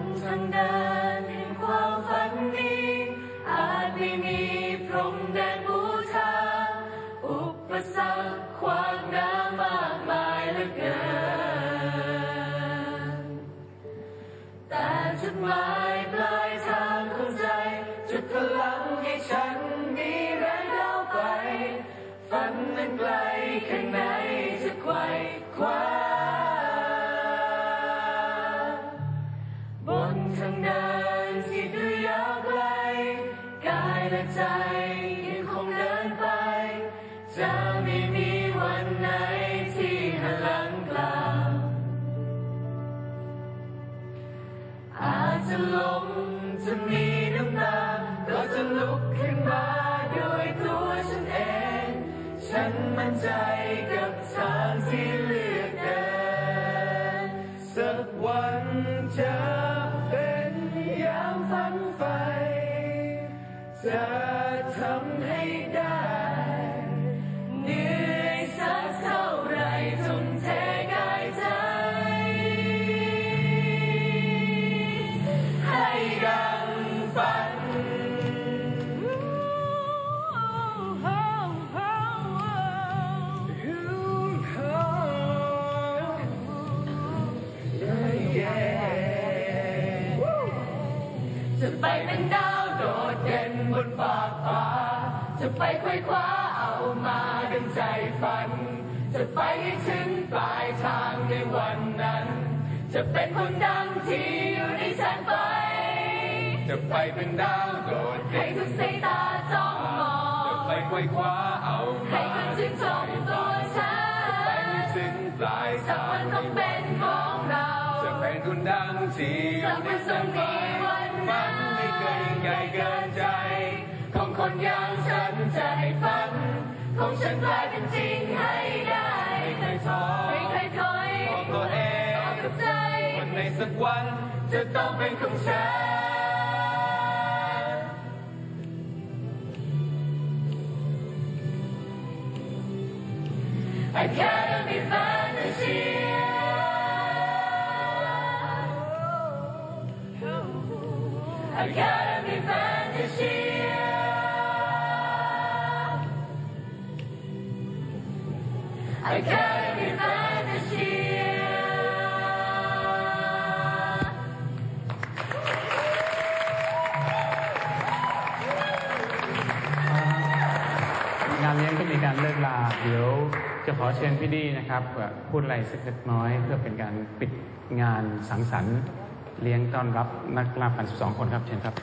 นทางเดินแห่งความฝันนี้ อาจไม่มีพรมแดนบูชา อุปสรรคขวางหน้ามากมายเหลือเกิน แต่จุดหมายปลายทางของใจจะเพื่ และใจยังคงเดินไป จะไม่มีวันไหนที่หันหลังกลับอาจจะล้มจะมีน้ำตาก็จะลุกขึ้นมาด้วยตัวฉันเอง ฉันมั่นใจกับทางที่เลือกเดินสักวันจะ จะทำให้ได้เหนื่อยสักเท่าไรทุ่มเทกายใจ ให้ดังฝัน จะไปเป็นดาว โดดเด่นบนฟากฟ้า จะไปไขว้คว้าเอามาดังใจฝัน จะไปให้ถึงปลายทางในวันนั้น จะเป็นคนดังที่อยู่ในแสงไฟจะไปเป็นดาวโดดให้เด่นทุกสายตาจ้องมอจะงไปไขว้คว้าเอาให้มาคนชื่นชมตัวฉันไปให้ถึงปลายสักทาวังนในต้องเป็น คนดังที่อยู่ในแสงไฟฝันไม่เคยยิ่งใหญ่เกินใจ ของคนอย่างฉันจะให้ฝัน ของฉันกลายเป็นจริงให้ได้ไม่เคยท้อไม่เคยถอยบอกตัวเอต่องกับใจวันในสักวันจะต้องเป็นของฉัน Academy Fan Academy Fantasy Academy Fantasy งานเลี้ยงก็มีการเลิกลาเดี๋ยวจะขอเชิญพี่ดีนะครับพูดอะไรสักเล็กน้อยเพื่อเป็นการปิดงานสังสรรค์ เลี้ยงต้อนรับนักล่าฝัน12 คนครับเชิญครับ